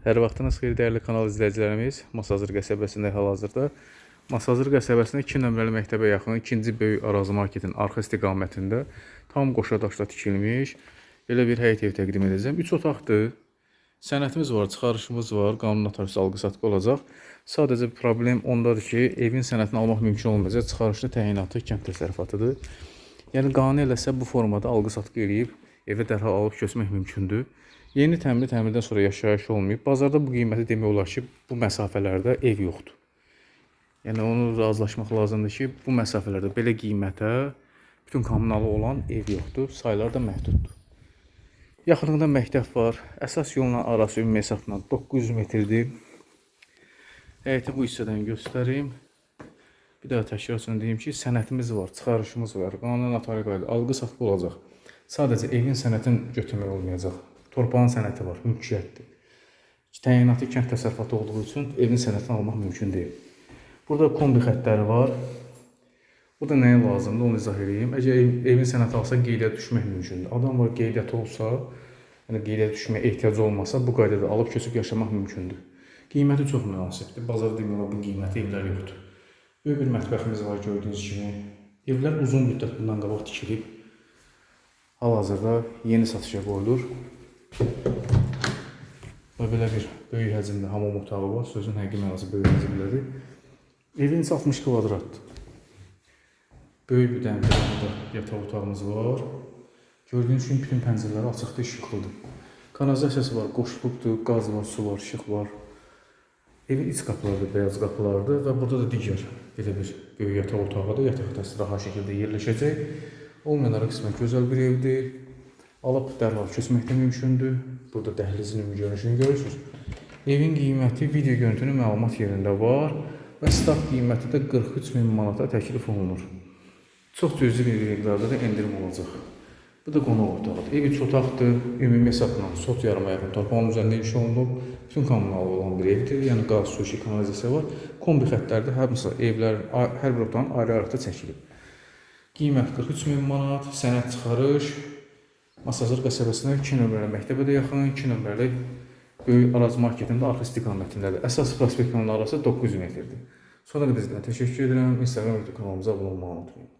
Hər vaxtınız xeyir dəyərli kanal izləyicilərimiz. Masazır qəsəbəsində hal-hazırda Masazır qəsəbəsində 2 nömrəli məktəbə yaxın 2-ci böyük Araz marketin arxa istiqamətində tam qoşa daşla tikilmiş belə bir həyət ev təqdim edəcəm. 3 otaqdır. Sənətimiz var, çıxarışımız var, qanun notariusu alqı-satqı olacaq. Sadəcə problem ondadır ki, evin sənətini almaq mümkün olmayacaq. Çıxarışlı təyinatı kənd təsərrüfatıdır. Yəni qane eləsə bu formada alqı-satqı eləyib evə dərhal alıb köçmək mümkündür. Yeni təmir təmirdən sonra yaşayış olmayıb. Bazarda bu qiyməti demək olar ki, bu məsafələrdə ev yoxdur. Yəni onu razılaşmaq lazımdır ki, bu məsafələrdə belə qiymətə bütün kommunalı olan ev yoxdur. Saylar da məhduddur. Yaxınlığında məktəb var. Əsas yolla arası ümumi hesabla 900 metrdir. Həyəti bu hissədən göstərim. Bir daha təkrar üçün deyim ki, sənətimiz var, çıxarışımız var, qanun notarial qayda, alqı-satqı olacaq. Sadəcə evin sənətini götürmək olmayacaq. Torpağın sənəti var, mülkiyyətdir. Təyinatı kənd təsərrüfatı olduğu üçün evin sənətini almaq mümkün deyil. Burada kombi xəttləri var. Bu da nəyə lazımdır, onu izah edeyim. Əgər ev, evin sənəti alsa qeydiyyat düşmək mümkündür. Adam var qeydiyyat olsa, yəni qeydiyyat düşməyə ehtiyacı olmasa bu qaydada alıb köçüb yaşamaq mümkündür. Qiyməti çox münasibdir. Bazarda demək olar bu qiymətə evlər yoxdur. Böyük bir mətbəximiz var gördüyünüz kimi. Evlər uzun müddət bundan qabaq tikilib. Hal-hazırda yeni satışa qoyulur. Və belə bir böyük həcmli hamam otağı var. Sözün həqiqi mənası böyük həcmlidir. Evin içi 60 kvadratdır. Böyük bir burada yataq otağımız var. Gördüyünüz kimi bütün pəncərələri açıqdır, işıqlıdır. Kanalizasiyası var, qoşulubdur, qaz var, su var, işıq var. Evin iç qapıları da beyaz qapılardır və burada da digər belə bir böyük yataq otağı da yataq otaqları rahat şəkildə yerləşəcək. Olmayanlara qismən gözəl bir evdir. Alıb dərhal köçmək də mümkündür. Burada dəhlizin ümumi görünüşünü görürsünüz. Evin qiyməti video görüntünün məlumat yerində var və start qiyməti də 43 min manata təklif olunur. Çox cüzi miqdarda da endirim olacaq. Bu da qonaq otağıdır. Ev üç otaqdır. Ümumi hesabla sot yarıma yaxın torpağın üzərində inşa olunub. Bütün kommunal olan bir evdir. Yəni qaz, su, kanalizasiya var. Kombi xəttlərdə hər məsəl evlər hər bir otağın ayrı-ayrı çəkilib. Qiymət 43 min manat, sənəd çıxarış, Masazır qəsəbəsində 2 nömrəli məktəbə də yaxın, 2 nömrəli Böyük Araz marketində arxa istiqamətindədir. Əsas prospektlə arası 900 metrdir. Sonra da bizdən təşəkkür edirəm. Instagram kanalımıza abunə olmağı unutmayın.